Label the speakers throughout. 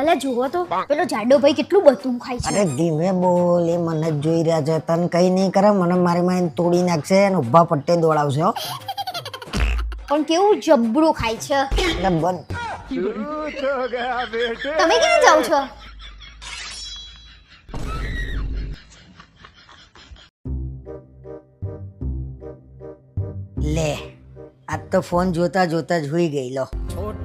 Speaker 1: અલા જુઓ તો પેલો જાડો ભાઈ કેટલું બધું ખાય છે.
Speaker 2: અરે ધીમે બોલ એ મને જ જોઈ રહ્યા છે. તન કઈ નહીં કરે મને મારી માં તોડી નાખશે અને ઊભા પટ્ટે દોડાવશે હો.
Speaker 1: પણ કેવું જબરું ખાય છે.
Speaker 2: એટલે બંધ
Speaker 1: તમે ક્યાં જાઓ છો?
Speaker 2: લે આજ તો ફોન જોતા જોતા જ હોઈ ગઈ લો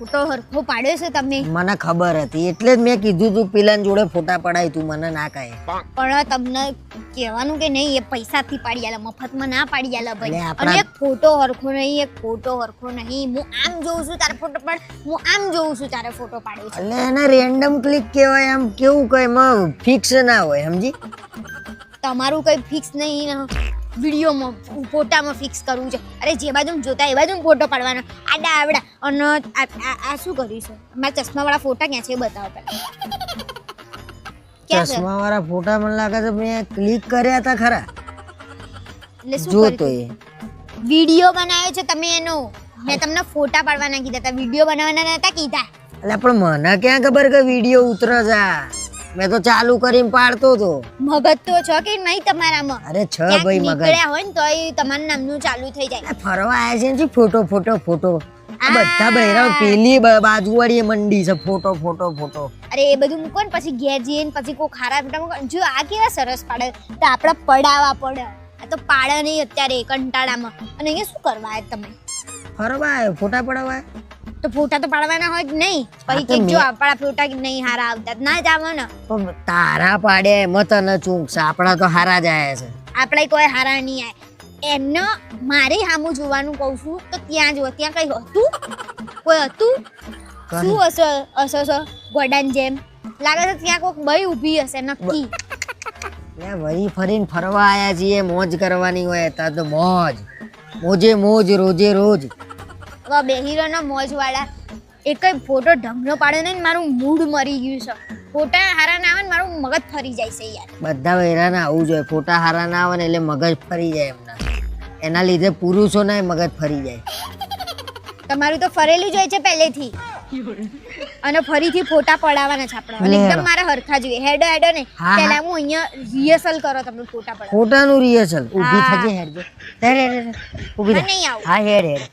Speaker 1: ફોટો હરખો પાડ્યો છે તમે
Speaker 2: મને ખબર હતી એટલે જ મેં કીધું તું પેલાની જોડે ફોટા પડાય તું મને ના કહે.
Speaker 1: પણ તમને કહેવાનું કે નહીં એ પૈસાથી પાડી આલે મફતમાં ના પાડી આલે ભાઈ. અને એક ફોટો હરખો નહીં એક ફોટો હરખો નહીં. હું આમ જોઉં છું તારે ફોટો પાડ હું આમ જોઉં છું તારે ફોટો પાડ્યો છે.
Speaker 2: એટલે એને રેન્ડમ ક્લિક કહેવાય આમ કેવું કઈ એમાં ફિક્સ ના હોય સમજી?
Speaker 1: તમારું કઈ ફિક્સ નહીં વિડીયોમાં ફોટામાં ફિક્સ કરવું છે. અરે જે બાજુ જોતા એ બાજુ ફોટો પાડવાનો. આડા આવડા. અને આ શું કર્યું છે? મારા ચશ્માવાળા ફોટા ક્યાં છે એ બતાવો પહેલા. ક્યાં
Speaker 2: ચશ્મા વાળા ફોટા મને લાગે છે મેં ક્લિક કર્યા હતા ખરા.
Speaker 1: એટલે શું
Speaker 2: જો તો એ.
Speaker 1: વીડિયો બનાવ્યો છે તમે એનો. મેં તમને ફોટા પાડવાના કીધા હતા વીડિયો બનાવવાના નતા કીધા.
Speaker 2: એટલે પણ મને ક્યાં ખબર કે વીડિયો ઉતરે છે મેં તો ચાલુ કરીને પાડતો હતો
Speaker 1: મગજ તો છો કે નહીં તમારામાં?
Speaker 2: અરે છ ભાઈ મગજ.
Speaker 1: નીકળ્યા હોય ને તોય તમારું નામનું ચાલુ થઈ જાય.
Speaker 2: ફરવા આવ્યા છે ને ફોટો ફોટો ફોટો. બધા બહેરાઓ પેલી બાજુવાળી મંડી છે. Photo photo photo.
Speaker 1: અરે એ બધું મૂકો ને પછી ઘેર જઈએ ને પછી કોઈ ખારા ફોટા મૂકો. જો આ કેવા સરસ પાડે. તો આપણા પડાવા પડે. આ તો પાડે નહીં અત્યારે કંટાળામાં. અને અહીંયા શું કરવા તમે?
Speaker 2: ફરવા આવ્યો ફોટા પડાવવા
Speaker 1: તો ફોટા તો પાડવાના હોય જ નહીં. પછી કે જો આપણા ફોટા નહીં હારા આવતા. ના જ આવો ને
Speaker 2: તારા પાડે મત તને ચૂંક છે આપણા તો હારા જ આયા છે.
Speaker 1: આપણે કોઈ હારા નહીં આવે એમને મારી સામું જોવાનું કહું છું તો ત્યાં જો ત્યાં કઈ હતું? કોઈ હતું? શું હશે હશે હશે? ગોડાન જેમ. લાગે છે ત્યાં કોઈક બઈ ઊભી હશે નક્કી.
Speaker 2: વળી ફરીને ફરવા આવ્યા છીએ મોજ કરવાની હોય તા તો મોજ. મોજે મોજ રોજે રોજ.
Speaker 1: બે હીરોના મોજ વાળા એકય ફોટો ઢમનો પાડે ને મારું મૂડ મરી ગયું છે. ફોટા હારા ના આવે ને મારું મગજ ફરી જાય છે યાર.
Speaker 2: બધા હેરાન આવું જોઈએ ફોટા હારા ના આવે ને એટલે મગજ ફરી જાય એમના. એના લીધે પુરુષોના મગજ ફરી જાય.
Speaker 1: તમારું તો ફરેલું જ હોય છે પહેલેથી. અને ફરીથી ફોટા પડાવવાના છે આપણે. અને એકદમ મારા હરખા જોઈએ હેડો હેડો ને. પહેલા હું અહીંયા રિહર્સલ કરો તમને ફોટા પડાવ.
Speaker 2: ફોટાનું રિહર્સલ ઊભી. થજે હેડ જો. હેડ હેડ ઊભી થા.
Speaker 1: નહીં આવું.
Speaker 2: હા હેડ હેડ.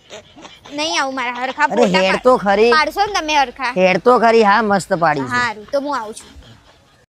Speaker 1: નહીં આવું મારા હરખા ફોટા
Speaker 2: હેડ તો ખરી.
Speaker 1: પાડશો ને તમે હરખા.
Speaker 2: હેડ તો ખરી. હા મસ્ત પાડી
Speaker 1: સારું તો હું આવું છું.